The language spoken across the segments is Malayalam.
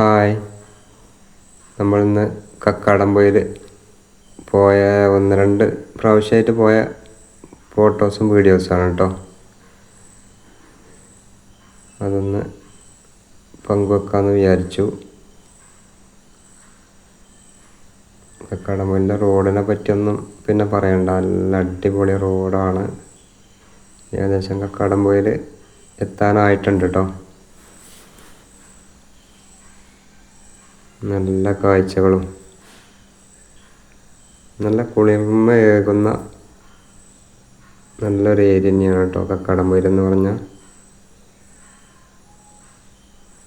ഹായ്. നമ്മളിന്ന് കക്കാടംപൊയിൽ പോയ ഒന്ന് രണ്ട് പ്രാവശ്യമായിട്ട് പോയ ഫോട്ടോസും വീഡിയോസുമാണ് കേട്ടോ. അതൊന്ന് പങ്കുവെക്കാമെന്ന് വിചാരിച്ചു. കക്കാടംപൊയിലിന്റെ റോഡിനെ പറ്റിയൊന്നും പിന്നെ പറയണ്ട. നല്ല അടിപൊളി റോഡാണ്. ഏകദേശം കക്കാടംപൊയിൽ എത്താനായിട്ടുണ്ട് കേട്ടോ. നല്ല കാഴ്ചകളും നല്ല കുളിർമയേകുന്ന നല്ലൊരു ഏരിയ തന്നെയാണ് കേട്ടോ കക്കാടംപൊയിൽ എന്ന് പറഞ്ഞാൽ.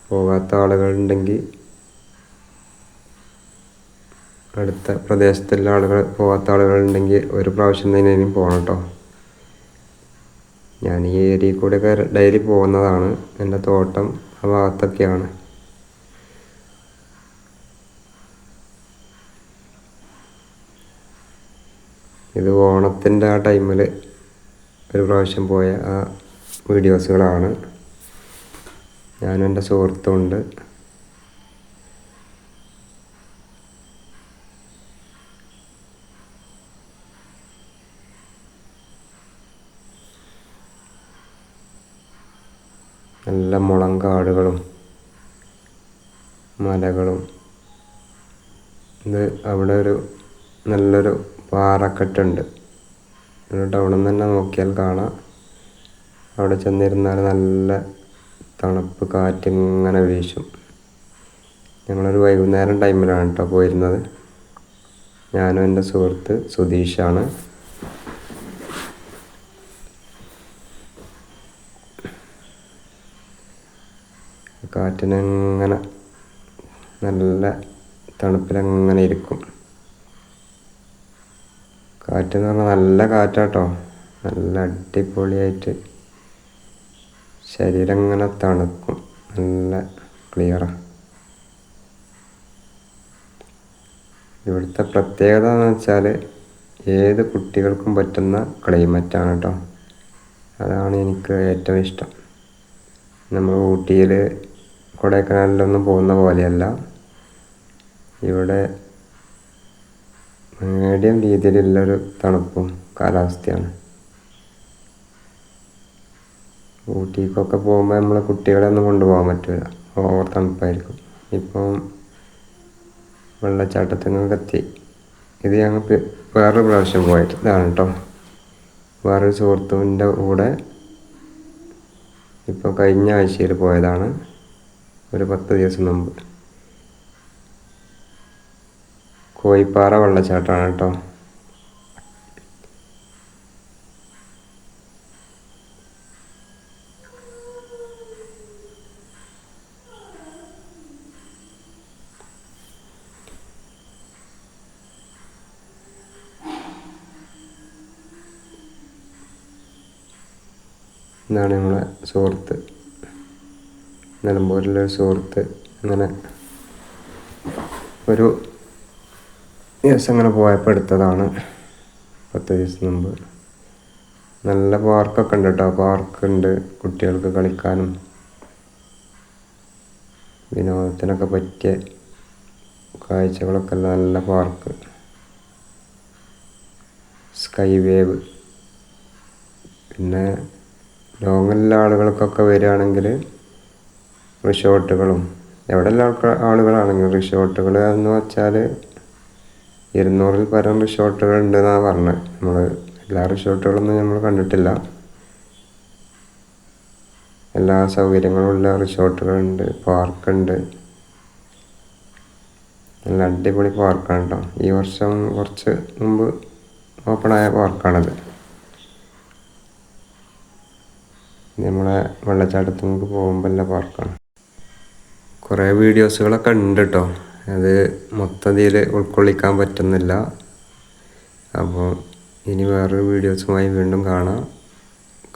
പോകാത്ത ആളുകളുണ്ടെങ്കിൽ അടുത്ത പ്രദേശത്തുള്ള ആളുകൾ പോകാത്ത ആളുകളുണ്ടെങ്കിൽ ഒരു പ്രാവശ്യം തന്നെ ഇനിയും പോകണം കേട്ടോ. ഞാൻ ഈ ഏരിയയിൽ കൂടെ ഡെയിലി പോകുന്നതാണ്. എന്റെ തോട്ടം ആ ഭാഗത്തൊക്കെയാണ്. ഇത് ഓണത്തിന്റെ ആ ടൈമിൽ ഒരു പ്രാവശ്യം പോയ ആ വീഡിയോസുകളാണ്. ഞാനും എന്റെ സുഹൃത്തുമുണ്ട് നല്ല മുളങ്കാടുകളും മലകളും. ഇത് അവിടെ ഒരു നല്ലൊരു പാറക്കെട്ടുണ്ട്. ടൗണിൽ നിന്ന് തന്നെ നോക്കിയാൽ കാണാം. അവിടെ ചെന്നിരുന്നാൽ നല്ല തണുപ്പ് കാറ്റ് ഇങ്ങനെ വീശും. ഞങ്ങളൊരു വൈകുന്നേരം ടൈമിലാണ് കേട്ടോ പോയിരുന്നത്. ഞാനും എന്റെ സുഹൃത്ത് സുധീഷാണ്. കാറ്റിനങ്ങനെ നല്ല തണുപ്പിലങ്ങനെ ഇരിക്കും. കാറ്റെന്ന് പറഞ്ഞാൽ നല്ല കാറ്റാട്ടോ. നല്ല അടിപൊളിയായിട്ട്. ശരീരം ഇങ്ങനെ തണുക്കും. നല്ല ക്ലിയറാണ് ഇവിടുത്തെ പ്രത്യേകത എന്ന് വെച്ചാൽ ഏത് കുട്ടികൾക്കും പറ്റുന്ന ക്ലൈമറ്റാണ് കേട്ടോ അതാണ് എനിക്ക് ഏറ്റവും ഇഷ്ടം. നമ്മൾ ഊട്ടിയിൽ കൊടൈക്കനാലിലൊന്നും പോകുന്ന പോലെയല്ല. ഇവിടെ മീഡിയം രീതിയിലുള്ളൊരു തണുപ്പും കാലാവസ്ഥയാണ്. ഊട്ടിക്കൊക്കെ പോകുമ്പോൾ നമ്മൾ കുട്ടികളെ ഒന്നും കൊണ്ടുപോകാൻ പറ്റില്ല ഓവർ തണുപ്പായിരിക്കും. ഇപ്പം വെള്ളച്ചാട്ടത്തിനൊക്കെ എത്തി. ഇത് ഞങ്ങൾ വേറൊരു പ്രാവശ്യം പോയിട്ട് ഇതാണ് കേട്ടോ വേറൊരു സുഹൃത്തുവിന്റെ കൂടെ ഇപ്പോൾ കഴിഞ്ഞ ആഴ്ചയിൽ പോയതാണ്. ഒരു പത്ത് ദിവസം മുമ്പ്. കോയിപ്പാറ വെള്ളച്ചാട്ടമാണ് കേട്ടോ. ഇതാണ് നമ്മളെ സുഹൃത്ത്. നിലമ്പൂരിലെ സുഹൃത്ത്. അങ്ങനെ ഒരു ദിവസം അങ്ങനെ പോയപ്പോൾ എടുത്തതാണ്. പത്ത് ദിവസം മുമ്പ്. നല്ല പാർക്കൊക്കെ ഉണ്ട് കേട്ടോ പാർക്കുണ്ട് കുട്ടികൾക്ക് കളിക്കാനും വിനോദത്തിനൊക്കെ പറ്റിയ കാഴ്ചകളൊക്കെ നല്ല പാർക്ക്. സ്കൈ വേവ് പിന്നെ ലോങ്ങിലുള്ള ആളുകൾക്കൊക്കെ വരികയാണെങ്കിൽ റിസോർട്ടുകളും. എവിടെയുള്ള ആൾക്കാ ആളുകളാണെങ്കിലും റിസോർട്ടുകൾ എന്ന് വെച്ചാൽ ഇരുന്നൂറിൽ പരം റിസോർട്ടുകൾ ഉണ്ടെന്നാണ് പറഞ്ഞത് നമ്മൾ എല്ലാ റിസോർട്ടുകളൊന്നും നമ്മൾ കണ്ടിട്ടില്ല. എല്ലാ സൗകര്യങ്ങളുമുള്ള റിസോർട്ടുകളുണ്ട് പാർക്കുണ്ട്. നല്ല അടിപൊളി പാർക്കാണ് കേട്ടോ ഈ വർഷം കുറച്ച് മുമ്പ് ഓപ്പണായ പാർക്കാണത്. നമ്മളെ വെള്ളച്ചാട്ടത്തിനൊക്കെ പോകുമ്പോൾ പോകുമ്പോൾ പാർക്കാണ്. കുറേ വീഡിയോസുകളൊക്കെ ഉണ്ട് കേട്ടോ അത് മൊത്തത്തിൽ ഉൾക്കൊള്ളിക്കാൻ പറ്റുന്നില്ല. അപ്പോൾ ഇനി വേറൊരു വീഡിയോസുമായി വീണ്ടും കാണാം.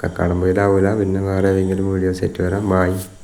കക്കാടംപൊയിലാവില്ല പിന്നെ വേറെ ഏതെങ്കിലും വീഡിയോസ് ആയിട്ട് വരാം. ബായ്